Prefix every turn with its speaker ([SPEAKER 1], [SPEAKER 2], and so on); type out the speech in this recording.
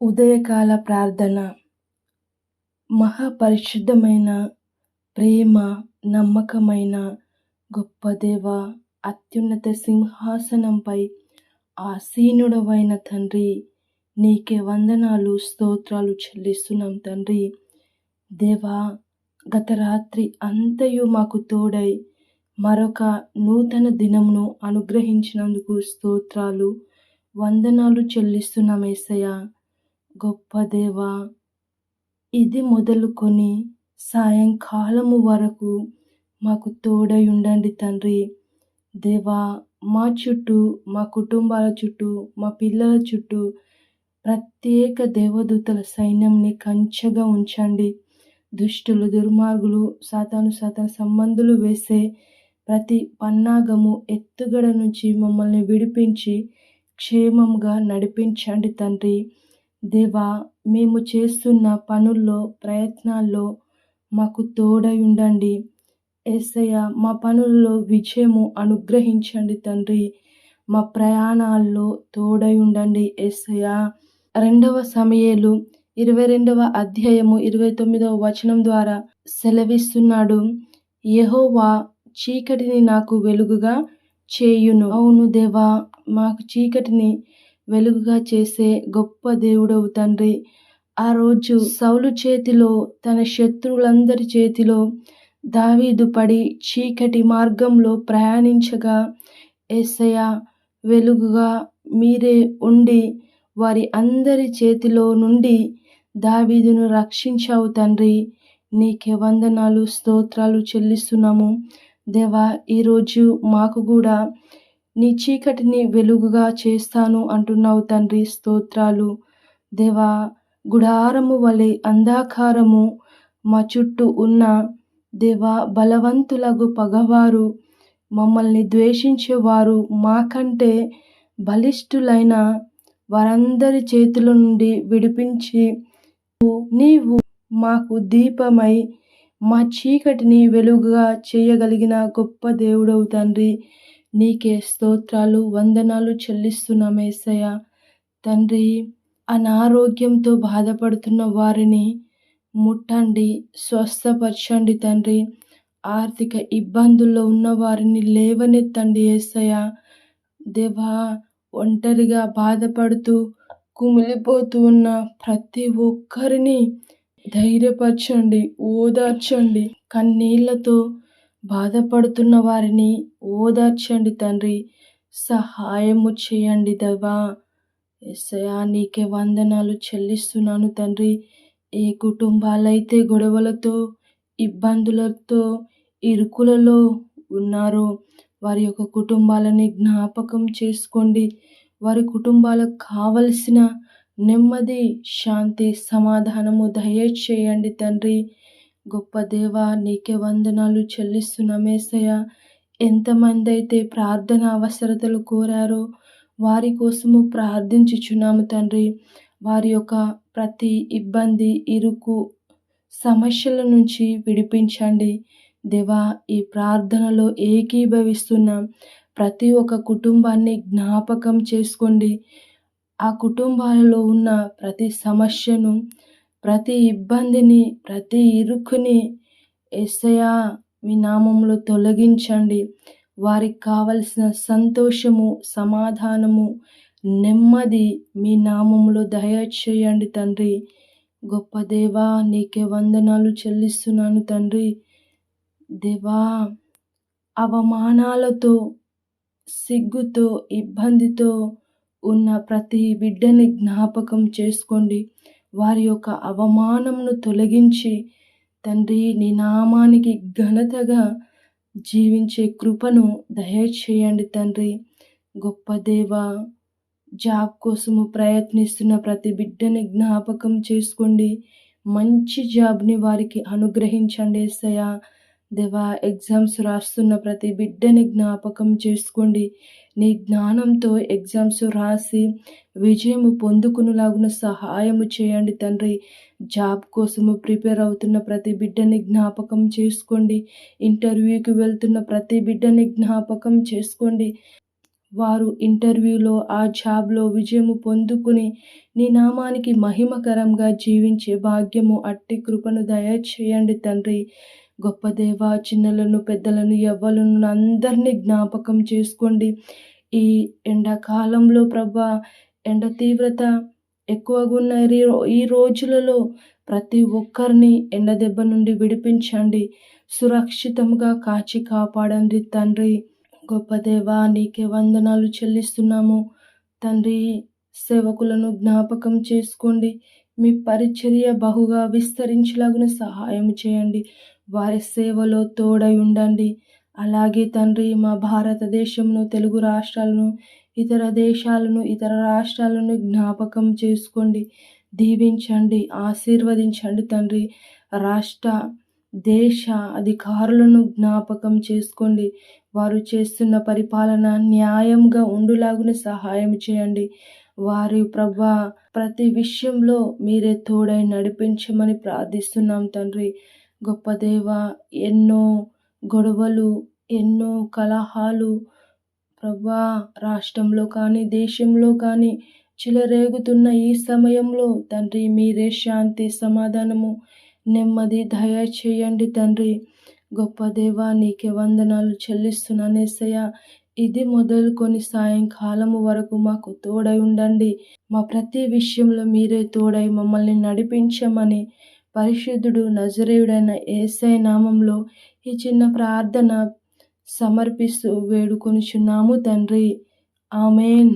[SPEAKER 1] ఉదయకాల ప్రార్థన. మహాపరిశుద్ధమైన ప్రేమ నమ్మకమైన గొప్ప దేవ అత్యున్నత సింహాసనంపై ఆసీనుడవైన తండ్రి నీకే వందనాలు స్తోత్రాలు చెల్లిస్తున్నాం తండ్రి. దేవా గత రాత్రి అంతయు మాకు తోడై మరొక నూతన దినమును అనుగ్రహించినందుకు స్తోత్రాలు వందనాలు చెల్లిస్తున్నాం ఏసయ్య. గొప్ప దేవా! ఇది మొదలుకొని సాయంకాలము వరకు మాకు తోడై ఉండండి తండ్రి. దేవా మా చుట్టూ మా కుటుంబాల చుట్టూ మా పిల్లల చుట్టూ ప్రత్యేక దేవదూతల సైన్యంని కంచెగా ఉంచండి. దుష్టులు దుర్మార్గులు సాతాను సాతాను సంబంధులు వేసే ప్రతి పన్నాగము ఎత్తుగడ నుంచి మమ్మల్ని విడిపించి క్షేమంగా నడిపించండి తండ్రి. దేవా మేము చేస్తున్న పనుల్లో ప్రయత్నాల్లో మాకు తోడై ఉండండి ఏసయ్య మా పనుల్లో విజయము అనుగ్రహించండి తండ్రి. మా ప్రయాణాల్లో తోడై ఉండండి ఏసయ్య. రెండవ సమయలు ఇరవై రెండవ అధ్యాయము ఇరవై తొమ్మిదవ వచనం ద్వారా సెలవిస్తున్నాడు. యహోవా చీకటిని నాకు వెలుగుగా చేయును. అవును దేవా మాకు చీకటిని వెలుగుగా చేసే గొప్ప దేవుడవు తండ్రి. ఆ రోజు సౌలు చేతిలో తన శత్రువులందరి చేతిలో దావీదు పడి చీకటి మార్గంలో ప్రయాణించగా ఏసయ వెలుగుగా మీరే ఉండి వారి అందరి చేతిలో నుండి దావీదును రక్షించావు తండ్రి. నీకే వందనాలు స్తోత్రాలు చెల్లిస్తున్నాము. దేవా ఈరోజు మాకు కూడా నీ చీకటిని వెలుగుగా చేస్తాను అంటున్నావు తండ్రి స్తోత్రాలు. దేవా గుడారము వలె అంధాకారము మా చుట్టూ ఉన్న దేవా బలవంతులకు పగవారు మమ్మల్ని ద్వేషించేవారు మాకంటే బలిష్ఠులైన వారందరి చేతుల నుండి విడిపించి నీవు మాకు దీపమై మా చీకటిని వెలుగుగా చేయగలిగిన గొప్ప దేవుడవు తండ్రి. నీకే స్తోత్రాలు వందనాలు చెల్లిస్తున్నామేసయ్య తండ్రి అనారోగ్యంతో బాధపడుతున్న వారిని ముట్టండి స్వస్థపరచండి తండ్రి. ఆర్థిక ఇబ్బందుల్లో ఉన్న వారిని లేవనెత్తండి ఏసయ్య. దేవా ఒంటరిగా బాధపడుతూ కుమిలిపోతూ ఉన్న ప్రతి ఒక్కరిని ధైర్యపరచండి ఓదార్చండి. కన్నీళ్ళతో బాధపడుతున్న వారిని ఓదార్చండి తండ్రి. సహాయము చేయండి దవా. ఎస్సయా నీకే వందనాలు చెల్లిస్తున్నాను తండ్రి. ఏ కుటుంబాలైతే గొడవలతో ఇబ్బందులతో ఇరుకులలో ఉన్నారో వారి యొక్క కుటుంబాలని జ్ఞాపకం చేసుకోండి. వారి కుటుంబాలకు కావలసిన నెమ్మది శాంతి సమాధానము దయచేయండి తండ్రి. గొప్ప దేవ నీకే వందనాలు చెల్లిస్తున్నామేసయ్య ఎంతమంది అయితే ప్రార్థన అవసరతలు కోరారో వారి కోసము ప్రార్థించుచున్నాము తండ్రి. వారి యొక్క ప్రతి ఇబ్బంది ఇరుకు సమస్యల నుంచి విడిపించండి. దేవా ఈ ప్రార్థనలో ఏకీభవిస్తున్న ప్రతి ఒక్క కుటుంబాన్ని జ్ఞాపకం చేసుకోండి. ఆ కుటుంబాలలో ఉన్న ప్రతి సమస్యను ప్రతి ఇబ్బందిని ప్రతి ఇరుకుని ఎస్సయా మీ నామంలో తొలగించండి. వారికి కావలసిన సంతోషము సమాధానము నెమ్మది మీ నామంలో దయచేయండి తండ్రి. గొప్ప దేవా నీకే వందనాలు చెల్లిస్తున్నాను తండ్రి. దేవా అవమానాలతో సిగ్గుతో ఇబ్బందితో ఉన్న ప్రతి బిడ్డని జ్ఞాపకం చేసుకోండి. వారి యొక్క అవమానంను తొలగించి తండ్రి నీ నామానికి ఘనతగా జీవించే కృపను దయచేయండి తండ్రి. గొప్ప దేవ జాబ్ కోసము ప్రయత్నిస్తున్న ప్రతి బిడ్డని జ్ఞాపకం చేసుకోండి. మంచి జాబ్ని వారికి అనుగ్రహించండి ఏసయ్య. దేవా ఎగ్జామ్స్ రాస్తున్న ప్రతి బిడ్డని జ్ఞాపకం చేసుకోండి. నీ జ్ఞానంతో ఎగ్జామ్స్ రాసి విజయము పొందుకునేలాగున సహాయము చేయండి తండ్రి. జాబ్ కోసము ప్రిపేర్ అవుతున్న ప్రతి బిడ్డని జ్ఞాపకం చేసుకోండి. ఇంటర్వ్యూకి వెళ్తున్న ప్రతి బిడ్డని జ్ఞాపకం చేసుకోండి. వారు ఇంటర్వ్యూలో ఆ జాబ్లో విజయము పొందుకుని నీ నామానికి మహిమకరంగా జీవించే భాగ్యము అట్టి కృపను దయచేయండి తండ్రి. గొప్ప దేవ చిన్నలను పెద్దలను ఎవ్వలను అందరినీ జ్ఞాపకం చేసుకోండి. ఈ ఎండాకాలంలో ప్రభా ఎండ తీవ్రత ఎక్కువగా ఉన్న ఈ రోజులలో ప్రతి ఒక్కరిని ఎండ దెబ్బ నుండి విడిపించండి. సురక్షితంగా కాచి కాపాడండి తండ్రి. గొప్ప దేవా నీకే వందనాలు చెల్లిస్తున్నాము. తండ్రి సేవకులను జ్ఞాపకం చేసుకోండి. మీ పరిచర్య బహుగా విస్తరించలాగున సహాయం చేయండి. వారి సేవలో తోడై ఉండండి. అలాగే తండ్రి మా భారతదేశంను తెలుగు రాష్ట్రాలను ఇతర దేశాలను ఇతర రాష్ట్రాలను జ్ఞాపకం చేసుకోండి. దీవించండి ఆశీర్వదించండి తండ్రి. రాష్ట్ర దేశ అధికారులను జ్ఞాపకం చేసుకోండి. వారు చేస్తున్న పరిపాలన న్యాయంగా ఉండులాగున సహాయం చేయండి. వారి ప్రభా ప్రతి విషయంలో మీరే తోడై నడిపించమని ప్రార్థిస్తున్నాం తండ్రి. గొప్ప దేవ ఎన్నో గొడవలు ఎన్నో కలహాలు. ప్రభా రాష్ట్రంలో కానీ దేశంలో కానీ చిలరేగుతున్న ఈ సమయంలో తండ్రి మీరే శాంతి సమాధానము నెమ్మది దయ చేయండి తండ్రి. గొప్ప దేవా నీకే వందనాలు చెల్లిస్తున్నానేసయ్య ఇది మొదలుకొని సాయంకాలము వరకు మాకు తోడై ఉండండి. మా ప్రతి విషయంలో మీరే తోడై మమ్మల్ని నడిపించమని పరిశుద్ధుడు నజరేయుడైన ఏసై నామంలో ఈ చిన్న ప్రార్థన సమర్పిస్తూ వేడుకొనిచున్నాము తండ్రి. ఆమెన్.